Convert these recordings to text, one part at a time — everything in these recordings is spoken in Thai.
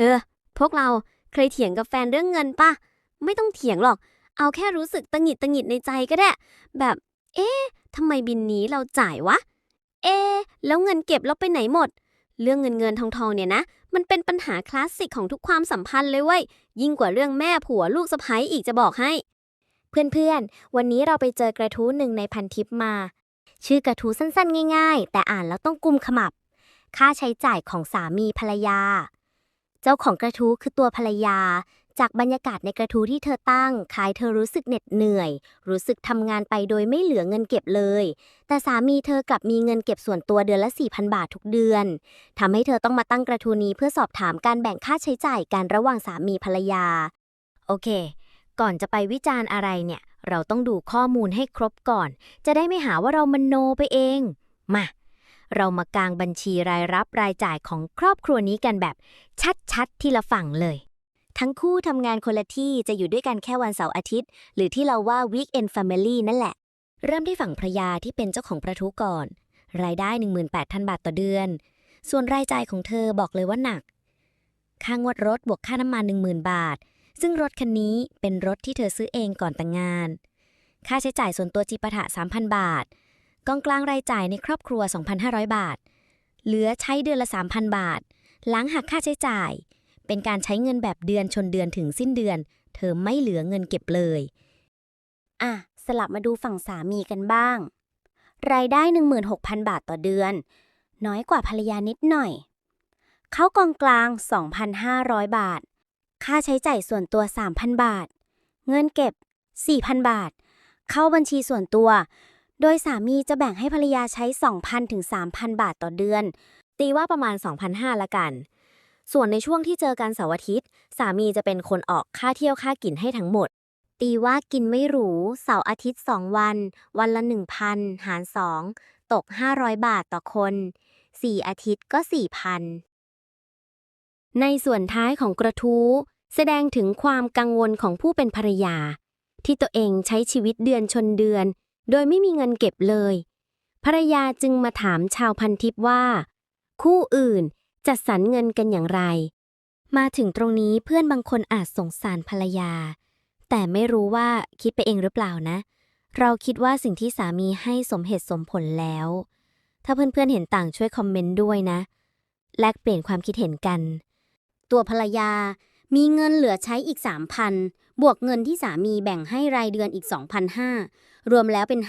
เออ พวกเราเคยเถียงกับแฟนเรื่องเงินปะไม่ต้องเถียงหรอก เอาแค่รู้สึกตังหิดตังหิดในใจก็ได้ แบบ เอ๊ะทำไมบินนี้เราจ่ายวะ เอ๊ะแล้วเงินเก็บเราไปไหนหมด เรื่องเงินเงินทองทองเนี่ยนะ มันเป็นปัญหาคลาสสิกของทุกความสัมพันธ์เลยเว้ย ยิ่งกว่าเรื่องแม่ผัวลูกสะใภ้อีกจะบอกให้ เพื่อนๆ วันนี้เราไปเจอกระทู้หนึ่งในพันทิปมา ชื่อกระทู้สั้นๆ ง่าย ๆ แต่อ่านแล้วต้องกุมขมับ ค่าใช้จ่ายของสามีภรรยา เจ้าของกระทู้คือตัวภรรยา จากบรรยากาศในกระทู้ที่เธอตั้งคายเธอรู้สึกเหน็ดเหนื่อย รู้สึกทำงานไปโดยไม่เหลือเงินเก็บเลย แต่สามีเธอกลับมีเงินเก็บส่วนตัวเดือนละ 4,000 บาททุกเดือนทำให้เธอต้องมาตั้งกระทู้นี้เพื่อสอบถามการแบ่งค่าใช้จ่ายกันระหว่างสามีภรรยา โอเค ก่อนจะไปวิจารณ์อะไรเนี่ย เราต้องดูข้อมูลให้ครบก่อน จะได้ไม่หาว่าเรามันโนไปเอง มา เรามากางบัญชีรายรับรายจ่ายของครอบครัวนี้กันแบบชัดๆ ทีละฝั่งเลย ทั้งคู่ทำงานคนละที่จะอยู่ด้วยกันแค่วันเสาร์อาทิตย์ หรือที่เราว่า weekend family นั่นแหละ เริ่มที่ฝั่งภรยาที่เป็นเจ้าของประทุก่อน รายได้ 18,000 บาทต่อเดือน ส่วนรายจ่ายของเธอบอกเลยว่าหนัก ค่างวดรถบวกค่าน้ำมัน10,000 บาท ซึ่งรถคันนี้เป็นรถที่เธอซื้อเองก่อนแต่งงาน ค่าใช้จ่ายส่วนตัวจิปาถะ3,000 บาท กองกลางรายจ่ายในครอบครัว 2,500 บาท เหลือใช้เดือนละ 3,000 บาท หลังหักค่าใช้จ่าย เป็นการใช้เงินแบบเดือนชนเดือนถึงสิ้นเดือน เธอไม่เหลือเงินเก็บเลย อะ สลับมาดูฝั่งสามีกันบ้าง รายได้ 16,000 บาทต่อเดือน น้อยกว่าภรรยานิดหน่อย เขากองกลาง 2,500 บาท ค่าใช้จ่ายส่วนตัว 3,000 บาท เงินเก็บ 4,000 บาท เข้าบัญชีส่วนตัว โดยสามีจะแบ่งให้ภรรยาใช้ 2,000 ถึง 3,000 บาทต่อเดือน ตีว่าประมาณ 2,500ละกัน ส่วนในช่วงที่เจอกันเสาร์อาทิตย์ สามีจะเป็นคนออกค่าเที่ยวค่ากินให้ทั้งหมด ตีว่ากินไม่หรูเสาร์อาทิตย์ 2 วัน วันละ 1,000 หาร 2 ตก 500 บาทต่อคน 4 อาทิตย์ก็ 4,000 ในส่วนท้ายของกระทู้ แสดงถึงความกังวลของผู้เป็นภรรยาที่ตัวเองใช้ชีวิตเดือนชนเดือน โดยไม่มีเงินเก็บเลย ภรรยาจึงมาถามชาวพันทิปว่า คู่อื่นจัดสรรเงินกันอย่างไร มาถึงตรงนี้เพื่อนบางคนอาจสงสารภรรยา แต่ไม่รู้ว่าคิดไปเองหรือเปล่านะ เราคิดว่าสิ่งที่สามีให้สมเหตุสมผลแล้ว ถ้าเพื่อนๆเห็นต่างช่วยคอมเมนต์ด้วยนะ แลกเปลี่ยนความคิดเห็นกัน ตัวภรรยามีเงินเหลือใช้อีก3,000 บวกเงินที่สามีแบ่งให้รายเดือนอีก 2,500 รวมแล้วเป็น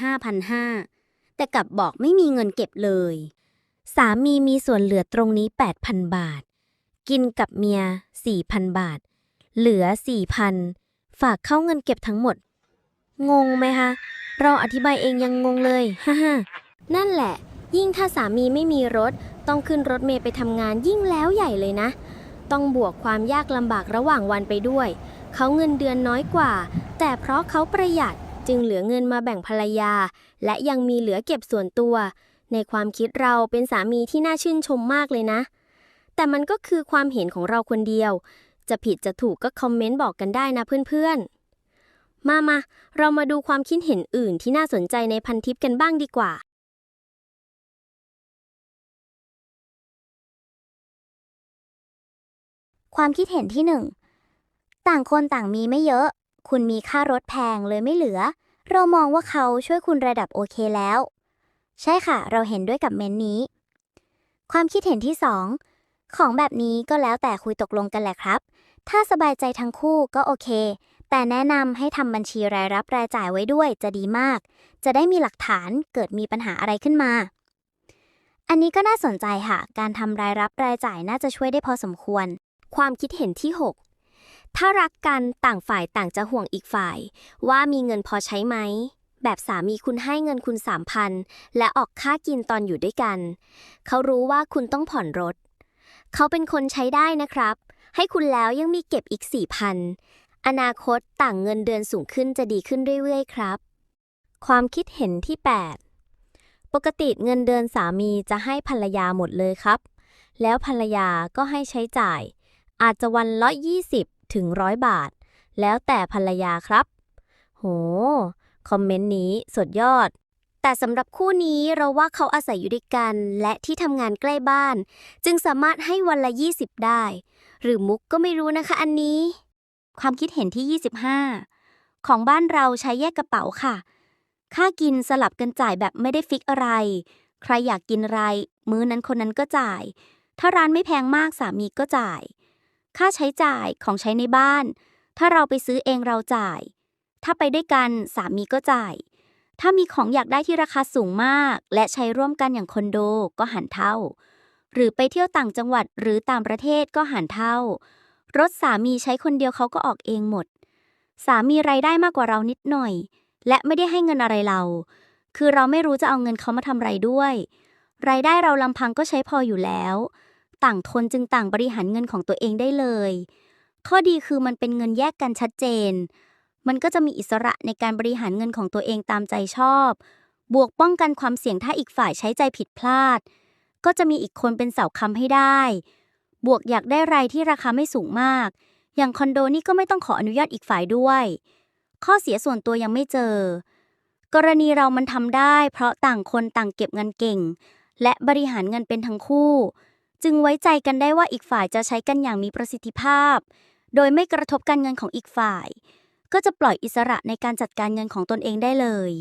5,500 แต่กลับบอกไม่มีเงินเก็บเลย สามีมีส่วนเหลือตรงนี้ 8,000 บาท กินกับเมีย 4,000 บาท เหลือ 4,000 ฝากเข้าเงินเก็บทั้งหมด งงไหมคะ เราอธิบายเองยังงงเลยฮ่าฮ่านั่นแหละ ยิ่งถ้าสามีไม่มีรถ ต้องขึ้นรถเมย์ไปทำงานยิ่งแล้วใหญ่เลยนะ ต้องบวกความยากลำบากระหว่างวันไปด้วย เขาเงินเดือนน้อยกว่า แต่เพราะเขาประหยัดจึงเหลือเงินมาแบ่งภรรยา และยังมีเหลือเก็บส่วนตัว ในความคิดเราเป็นสามีที่น่าชื่นชมมากเลยนะ แต่มันก็คือความเห็นของเราคนเดียว จะผิดจะถูกก็คอมเมนต์บอกกันได้นะเพื่อนๆ มามาเรามาดูความคิดเห็นอื่นที่น่าสนใจในพันทิปกันบ้างดีกว่าความคิดเห็นที่หนึ่ง ต่างคนต่างมีไม่เยอะ คุณมีค่ารถแพงเลยไม่เหลือ เรามองว่าเขาช่วยคุณระดับโอเคแล้ว ใช่ค่ะ เราเห็นด้วยกับเมนนี้ ความคิดเห็นที่สองของแบบนี้ก็แล้วแต่คุยตกลงกันแหละครับ ถ้าสบายใจทั้งคู่ก็โอเค แต่แนะนำให้ทำบัญชีรายรับรายจ่ายไว้ด้วยจะดีมาก จะได้มีหลักฐานเกิดมีปัญหาอะไรขึ้นมา อันนี้ก็น่าสนใจค่ะ การทำรายรับรายจ่ายน่าจะช่วยได้พอสมควร ความคิดเห็นที่ 6 ถ้ารักกันต่างฝ่ายต่างจะห่วงอีกฝ่าย ว่ามีเงินพอใช้ไหม แบบสามีคุณให้เงินคุณ3,000และออกค่ากินตอนอยู่ด้วยกัน เขารู้ว่าคุณต้องผ่อนรถ เขาเป็นคนใช้ได้นะครับ ให้คุณแล้วยังมีเก็บอีก4,000อนาคตต่างเงินเดือนสูงขึ้นจะดีขึ้นเรื่อยๆครับ ความคิดเห็นที่ 8 ปกติเงินเดือนสามีจะให้ภรรยาหมดเลยครับ แล้วภรรยาก็ให้ใช้จ่าย อาจจะวันละ 20ถึงร้อยบาท แล้วแต่ภรรยาครับ โห คอมเมนต์นี้สุดยอด แต่สำหรับคู่นี้เราว่าเขาอาศัยอยู่ด้วยกัน และที่ทำงานใกล้บ้าน จึงสามารถให้วันละ 20 ได้ หรือมุกก็ไม่รู้นะคะอันนี้ ความคิดเห็นที่ 25 ของบ้านเราใช้แยกกระเป๋าค่ะ ค่ากินสลับกันจ่ายแบบไม่ได้ฟิกอะไร ใครอยากกินอะไร มื้อนั้นคนนั้นก็จ่ายถ้าร้านไม่แพงมากสามีก็จ่าย ค่าใช้จ่ายของใช้ในบ้าน ถ้าเราไปซื้อเองเราจ่าย ถ้าไปด้วยกันสามีก็จ่าย ถ้ามีของอยากได้ที่ราคาสูงมาก และใช้ร่วมกันอย่างคอนโดก็หันเท่า หรือไปเที่ยวต่างจังหวัดหรือต่างประเทศก็หันเท่า รถสามีใช้คนเดียวเขาก็ออกเองหมด สามีไรายได้มากกว่าเรานิดหน่อย และไม่ได้ให้เงินอะไรเรา คือเราไม่รู้จะเอาเงินเขามาทำไรด้วย รายได้เราลำพังก็ใช้พออยู่แล้ว ต่างคนจึงต่างบริหารเงินของตัวเองได้เลย ข้อดีคือมันเป็นเงินแยกกันชัดเจน มันก็จะมีอิสระในการบริหารเงินของตัวเองตามใจชอบ บวกป้องกันความเสี่ยงถ้าอีกฝ่ายใช้ใจผิดพลาด ก็จะมีอีกคนเป็นเสาค้ำให้ได้ บวกอยากได้รายที่ราคาไม่สูงมาก อย่างคอนโดนี่ก็ไม่ต้องขออนุญาตอีกฝ่ายด้วย ข้อเสียส่วนตัวยังไม่เจอ กรณีเรามันทำได้ เพราะต่างคนต่างเก็บเงินเก่ง และบริหารเงินเป็นทั้งคู่ จึงไว้ใจกันได้ว่าอีกฝ่ายจะใช้กันอย่างมีประสิทธิภาพ โดยไม่กระทบการเงินของอีกฝ่าย ก็จะปล่อยอิสระในการจัดการเงินของตนเองได้เลย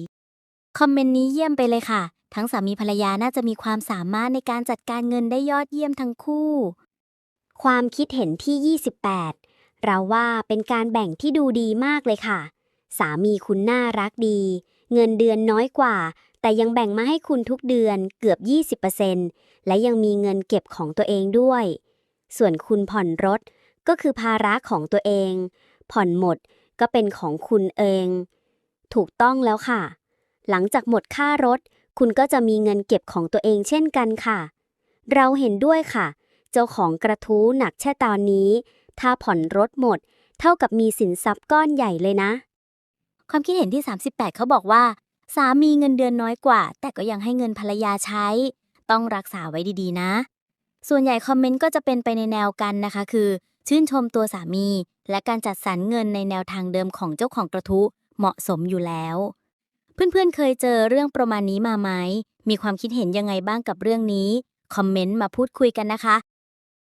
คอมเมนต์นี้เยี่ยมไปเลยค่ะ ทั้งสามีภรรยาน่าจะมีความสามารถในการจัดการเงินได้ยอดเยี่ยมทั้งคู่ ความคิดเห็นที่ 28 เราว่าเป็นการแบ่งที่ดูดีมากเลยค่ะ สามีคุณน่ารักดี เงินเดือนน้อยกว่า แต่ยังแบ่งมาให้คุณทุกเดือนเกือบ 20%และยังมีเงินเก็บของตัวเองด้วย ส่วนคุณผ่อนรถก็คือภาระของตัวเอง ผ่อนหมดก็เป็นของคุณเอง ถูกต้องแล้วค่ะ หลังจากหมดค่ารถ คุณก็จะมีเงินเก็บของตัวเองเช่นกันค่ะ เราเห็นด้วยค่ะ เจ้าของกระทู้หนักแช่ตอนนี้ ถ้าผ่อนรถหมด เท่ากับมีสินทรัพย์ก้อนใหญ่เลยนะ ความคิดเห็นที่ 38 เขาบอกว่า สามีเงินเดือนน้อยกว่า แต่ก็ยังให้เงินภรรยาใช้ ต้องรักษาไว้ดีๆนะ ส่วนใหญ่คอมเมนต์ก็จะเป็นไปในแนวกันนะคะ คือ ชื่นชมตัวสามี และการจัดสรรเงินในแนวทางเดิมของเจ้าของกระทู้เหมาะสมอยู่แล้ว เพื่อนๆเคยเจอเรื่องประมาณนี้มาไหมมีความคิดเห็นยังไงบ้างกับเรื่องนี้คอมเมนต์มาพูดคุยกันนะคะ